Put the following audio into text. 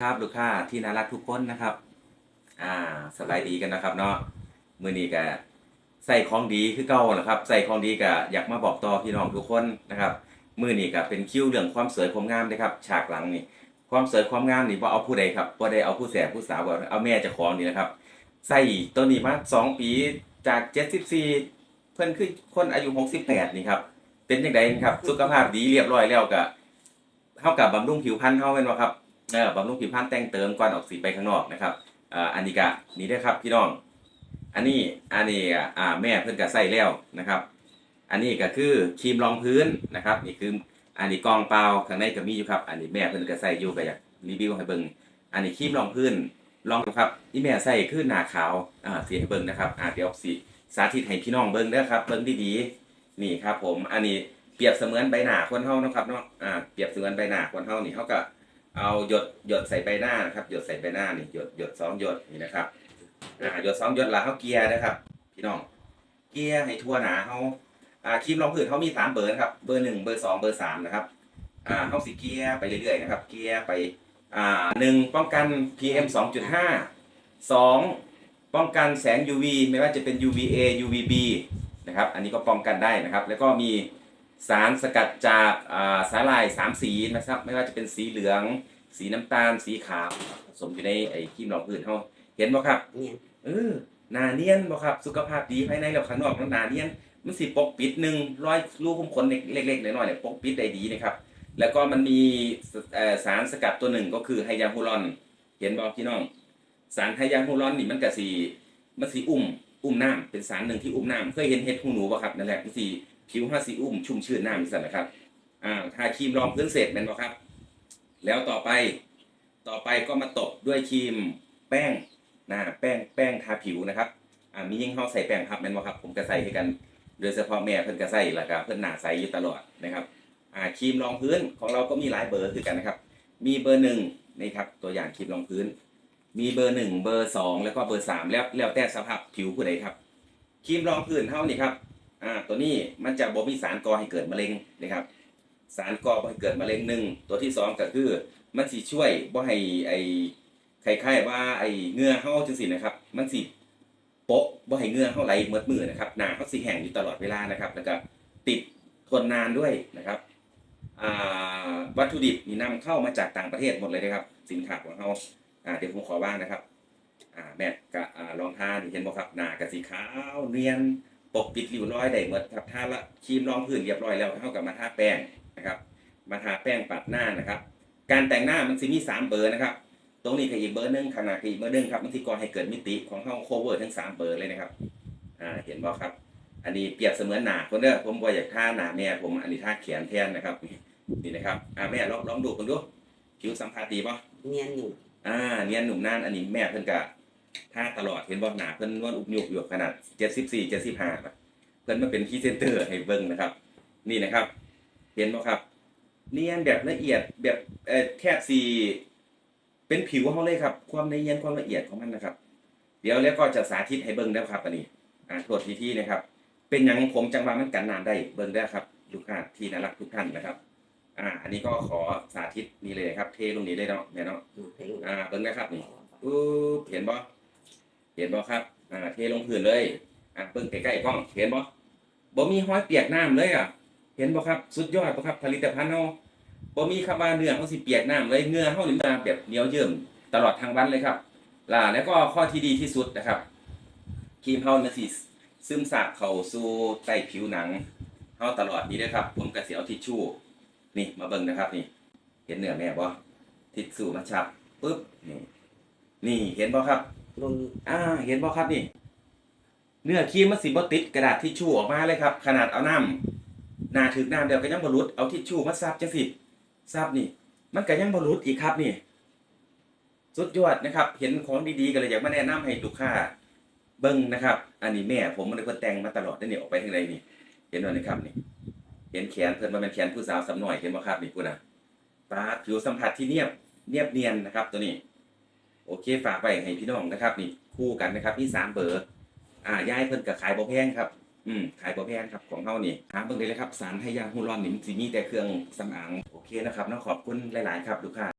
ครับลูกค้าที่น่ารักทุกคนนะครับ อ่าสบายดีกันนะครับเนาะมือนี้ก็ใส่ของดีคือเก่าแหละครับ ใส่ของดีก็อยากมาบอกต่อพี่น้องทุกคนนะครับมือนี้ก็เป็นคิ้วเรื่องความสวยความงามนะครับ ฉากหลังนี่ความสวยความงามนี่บ่เอาผู้ใดครับบ่ได้เอาผู้แสบผู้สาวบ่เอาแม่เจ้าของนี่นะครับ ใส่ตัวนี้มาสองปีจาก74เพิ่นคือคนอายุ68นี่ครับเป็นจังไดครับ สุขภาพดีเรียบร้อยแล้วก็เฮากับบำรุงผิวพรรณเฮาแม่นบ่ครับ เออบำรุงผิวพรรณแต่งเติมก่อนออกสีไปข้างนอกนะครับอ่าอันนี้ก็นี่เด้ครับพี่น้อง อันนี้อันนี้อ่าแม่เพิ่นก็ใส่แล้วนะครับ อันนี้ก็คือครีมรองพื้นนะครับนี่คืออันนี้กองเปล่าข้างในก็มีอยู่ครับ อันนี้แม่เพิ่นก็ใส่อยู่ก็อยากรีวิวให้เบิ่งอันนี้ครีมรองพื้นลองดูครับที่แม่ใส่คือหนาขาวอ่าสีให้เบิ่งนะครับอ่าเดี๋ยวสิสาธิตให้พี่น้องเบิ่งเด้อครับเบิ่งดีๆนี่ครับ ผมอันนี้เปรียบเสมือนใบหน้าคนเฮานะครับเนาะอ่าเปรียบเสมือนใบหน้าคนเฮานี่เฮาก็ เอาหยดหยดใส่ใบหน้านะครับ หยดใส่ใบหน้านี่หยดหยดสองหยดนี่นะครับอ่าหยดสองหยดแล้วเฮาเกียร์นะครับ พี่น้อง เกียร์ให้ทั่วหนาเฮาอ่าครีมรองพื้นเขามีสามเบอร์นะครับ เบอร์หนึ่งเบอร์สองเบอร์สามนะครับ อ่าเฮาสิเกียร์ไปเรื่อยๆนะครับ เกียร์ไป อ่าหนึ่งป้องกัน PM 2.5สองป้องกันแสง UV ไม่ว่าจะเป็น UVA UVB นะครับ อันนี้ก็ป้องกันได้นะครับ แล้วก็มี สารสกัดจากอ่าสาหร่ายสามสีนะครับ ไม่ว่าจะเป็นสีเหลือง สีน้ำตาล สีขาวผสมอยู่ในไอ้ครีมรองพื้นเฮาเห็นบ่ครับเนี่ยเออหนาเนียนบ่ครับ สุขภาพดีภายในแล้วข้างนอกแล้วหนาเนียนมันสิปกปิดหนึ่งร้อยรูขุมขนเล็กๆน้อยๆเนี่ยปกปิดได้ดีนะครับ แล้วก็มันมีสเอ่อสารสกัดตัวหนึ่งก็คือไฮยาฮูรอน เห็นบ่พี่น้อง สารไฮยาฮูรอนนี่มันก็สิมันสิอุ้มอุ้มน้ำเป็นสารหนึ่งที่อุ้มน้ำเคยเห็นเห็ดหูหนูบ่ครับนั่นแหละมันสิ ผิวห้าสิอุ้มชุ่มชื้นหน้ำนี่สั่นนะครับอ่าทาครีมรองพื้นเสร็จแม่นบ่ครับ แล้วต่อไปต่อไปก็มาตบด้วยครีมแป้งน้าแป้งแป้งทาผิวนะครับอ่ามียิ่งเฮาใส่แป้งครับแม่นบ่ครับ ผมก็ใส่ให้กันโดยเฉพาะแม่เพิ่นก็ใส่แล้วก็เพิ่นหนาใสอยู่ตลอดนะครับอ่าครีมรองพื้นของเราก็มีหลายเบอร์คือกันนะครับ มีเบอร์หนึ่งนี่ครับตัวอย่างครีมรองพื้น มีเบอร์หนึ่งเบอร์สองแล้วก็เบอร์สามแล้วแล้วแต่สภาพผิวผู้ใดครับครีมรองพื้นเท่านี่ครับ อ่าตัวนี้มันจะบ่มีสารก่อให้เกิดมะเร็งนะครับ สารก่อบ่ให้เกิดมะเร็งหนึ่งตัวที่สองก็คือ มันสิช่วยบ่ให้ไอคล้ายๆว่าไอเงื่อเฮาจังซี่นะครับ มันสิโปะบ่ให้เงื่อเฮาไหลเมืดมือนะครับหนาเฮาสิแห้งอยู่ตลอดเวลานะครับ แล้วก็ติดทนนานด้วยนะครับอ่าวัตถุดิบนี่นำเข้ามาจากต่างประเทศหมดเลยนะครับ สินค้าของเราอ่าเดี๋ยวผมขอว่างนะครับอ่าแม่กะลองทานเห็นบ่ครับหนากะสีขาวเนียน ปกปิดริ้วรอยได้หมดครับทาละครีมรองพื้นเรียบร้อยแล้วเท่ากับมาทาแป้งนะครับ มาทาแป้งปัดหน้านะครับ การแต่งหน้ามันสิมีสามเบอร์นะครับ ตรงนี้คืออีกเบอร์หนึงขางหนาดคืออีกเบอร์หนึงครับมันที่ก่อให้เกิดมิติของเฮาโคเวอร์ทั้งสามเบอร์เลยนะครับอ่าเห็นบ่ครับ อันนี้เปรียบเสมือนหนาคนเด้อผมบ่อยากท่าหนาแม่ผมอันนี้ท่าแขนแทนนะครับนี่นะครับอ่าแม่ลองลองดูกันดูผิวสัมผัสดีป่ะเนียนอยู่อ่าเนียนหนุ่มน่านอันนี้แม่เพิ่นกะ ท่าตลอดเห็นบ่หนาเพิ่นนวลอุบยุบอยู่ขนาด74 75นะเพิ่นมาเป็นพรีเซนเตอร์ให้เบิ่งนะครับ นี่นะครับ เห็นบ่ครับเนียนแบบละเอียดแบบเอ่อแทบสิเป็นผิวเฮาเลยครับ ความละเอียดความละเอียดของมันนะครับ เดี๋ยวแล้วก็จะสาธิตให้เบิ่งแล้วครับอันนี้อ่าโทษทีที่นะครับ เป็นหยังผมจังว่ามันกันน้ำได้เบิ่งได้ครับลูกค้าที่น่ารักทุกท่านนะครับ อ่า อันนี้ก็ขอสาธิตนี่เลยครับ เทลงนี้เลยเนาะแม่เนาะอืมเพลงอ่าเบิ่งนะครับนี่ปุ๊บเห็นบ่เห็นบ่ครับอ่าเทลงพื้นเลยอ่าเบิ่งใกล้ๆกล้องเห็นบ่บ่มีห้อยเปียกน้ำเลยอะ เห็นบ่ครับสุดยอดบ่ครับผลิตภัณฑ์เฮาบ่มีคำว่าเนื้อเฮาสิเปียกน้ำเลยเนื้อเฮานี่มาแบบเหนียวเยิ่มตลอดทั้งวันเลยครับล่ะแล้วก็ข้อที่ดีที่สุดนะครับครีมเฮามันสิซึมซาบเข้าสู่ใต้ผิวหนังเฮาตลอดนี้เด้ครับ ผมก็สิเอาทิชชู่นี่มาเบิ่งนะครับนี่ เห็นเนื้อแม่บ่ทิชชู่มาชับปึ๊บนี่นี่เห็นบ่ครับ ลงอ่าเห็นบ่ครับนี่ เนื้อครีมมันสิบ่ติดกระดาษทิชชู่ออกมาเลยครับ ขนาดเอาน้ำหนาถึกน้ำเดียวก็ยังบ่หลุดเอาทิชชู่มาซับจังสิซับนี่ มันก็ยังบ่หลุดอีกครับนี่สุดยอดนะครับ เห็นของดีๆก็เลยอยากมาแนะนำให้ลูกค้าเบิ่งนะครับ อันนี้แม่ผมมันเป็นคนแต่งมาตลอดได้นี่ออกไปทางใดนี่ เห็นบ่นี่ครับนี่ เห็นแขนเพิ่นมาเป็นแขนผู้สาวสำหน่อยเห็นบ่ครับนี่พุ่นะปาผิวสัมผัสที่เนียบเนียบเนียนนะครับ ตัวนี้ โอเคฝากไปให้พี่น้องนะครับ นี่คู่กันนะครับพี่สามเบอร์อ่ายายเพิ่นกับขายบ่แพงครับ อืมขายบ่แพงครับของเฮานี่หาเบิ่งได้เลยครับสารไทยาฮูรอนนี่มันสิมีแต่เครื่องสำอางโอเคนะครับเนาะขอบคุณหลาย ๆ ครับลูกค้า